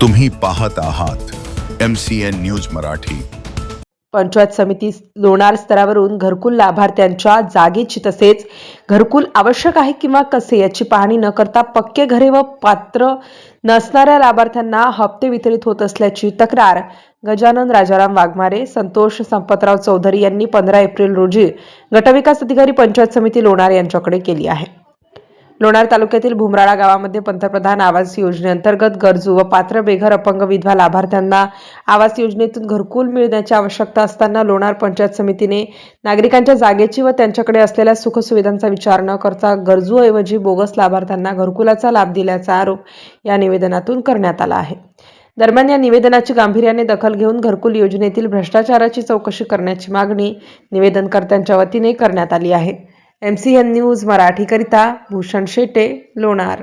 तुम्ही पाहत आहात M C N news Marathi. Panchayat समिती लोणार स्तरावरून घरकुल लाभार्थ्यांच्या जागेची तसेच घरकुल आवश्यक आहे किंवा कसे याची पाहणी न करता पक्के घरे व पात्र नसणाऱ्या लाभार्थ्यांना हप्ते वितरित होत असल्याची तक्रार. गजानन राजाराम वाघमारे संतोष संपतराव चौधरी यांनी पंधरा एप्रिल रोजी गटविकास अधिकारी पंचायत समिती लोणार यांच्याकडे केली आहे. लोणार तालुक्यातील भुमराळा गावामध्ये पंतप्रधान आवास योजनेअंतर्गत गरजू व पात्र बेघर अपंग विधवा लाभार्थ्यांना आवास योजनेतून घरकुल मिळण्याची आवश्यकता असताना लोणार पंचायत समितीने नागरिकांच्या जागेची व त्यांच्याकडे असलेल्या सुखसुविधांचा विचार न करता गरजूऐवजी बोगस लाभार्थ्यांना घरकुलाचा लाभ दिल्याचा आरोप या निवेदनातून करण्यात आला आहे. दरम्यान या निवेदनाची गांभीर्याने दखल घेऊन घरकुल योजनेतील भ्रष्टाचाराची चौकशी करण्याची मागणी निवेदनकर्त्यांच्या वतीने करण्यात आली आहे. एम सी एन न्यूज मराठीकरिता भूषण शेटे लोणार.